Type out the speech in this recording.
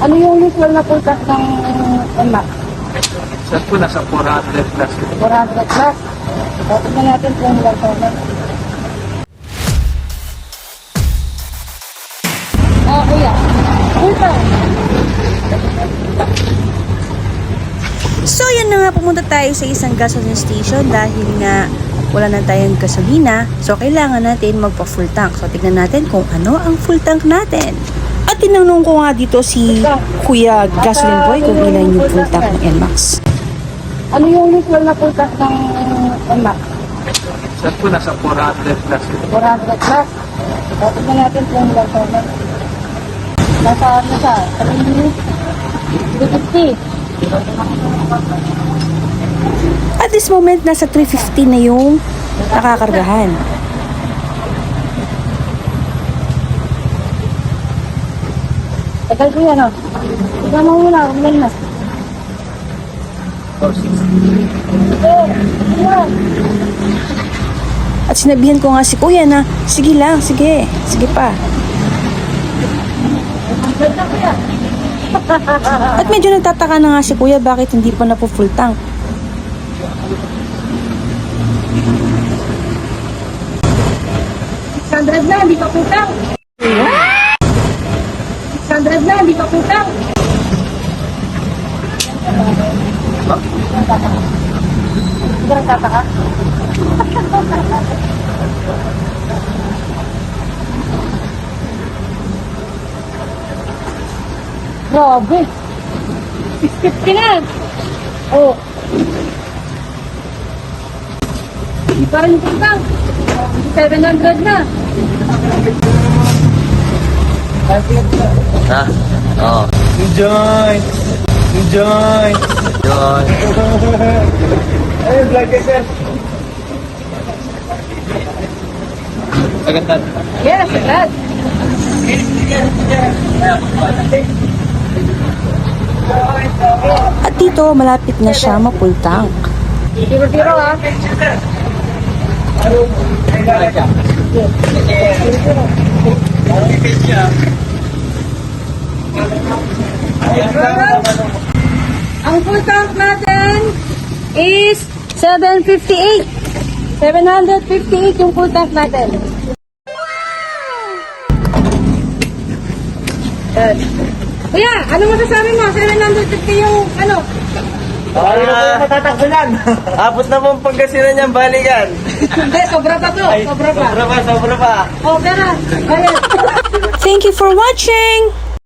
Ano yung usual na pultas ng anak? Saan po nasa 400 plus? 400 plus. So, tignan natin kung ilang taon na. Ah, kuya. Pultas. So yan na nga pumunta tayo sa isang gasoline station dahil nga wala na tayong gasolina. So kailangan natin magpa full tank. So tignan natin kung ano ang full tank natin. Tinanong ko nga dito si Kuya Gasoline Boy kung ilan yung tank ng NMAX. Ano yung usual na pultas ng anak? Saan po nasa 400 plus? 400 plus. So, tignan natin ilang taon na. Nasa ano siya? 350. At this moment, nasa 350 na yung nakakargahan. Tagal ko yan, oh. Tignan mo muna, umay na. 460. Eh, yan. At sinabihan ko nga si Kuya na, sige lang, sige, sige pa. At medyo nagtataka na nga si Kuya bakit hindi pa napo full tank. Sandred na, hindi pa putang. Sandred na, hindi pa putang. Hindi ka nagtataka? Grabe. 650 na. Oh. Hindi pa rin putang. 700 na. Ha? Oo. Enjoy! Enjoy! Yun. Ay, vlog ka sir! Agad Yes, agad. At dito, malapit na siya ma-full tank. Zero-zero ah. Ang full tank natin is 758. 758 yung full tank natin. Yan. Kuya, ano masasabi mo? 750 yung ano? Ay, na matatakbo yan. Abot na mong pagkasinan niyang balikan. Hindi, sobra pa to. Sobra pa. Sobra pa, sobra pa. O, pera. Thank you for watching!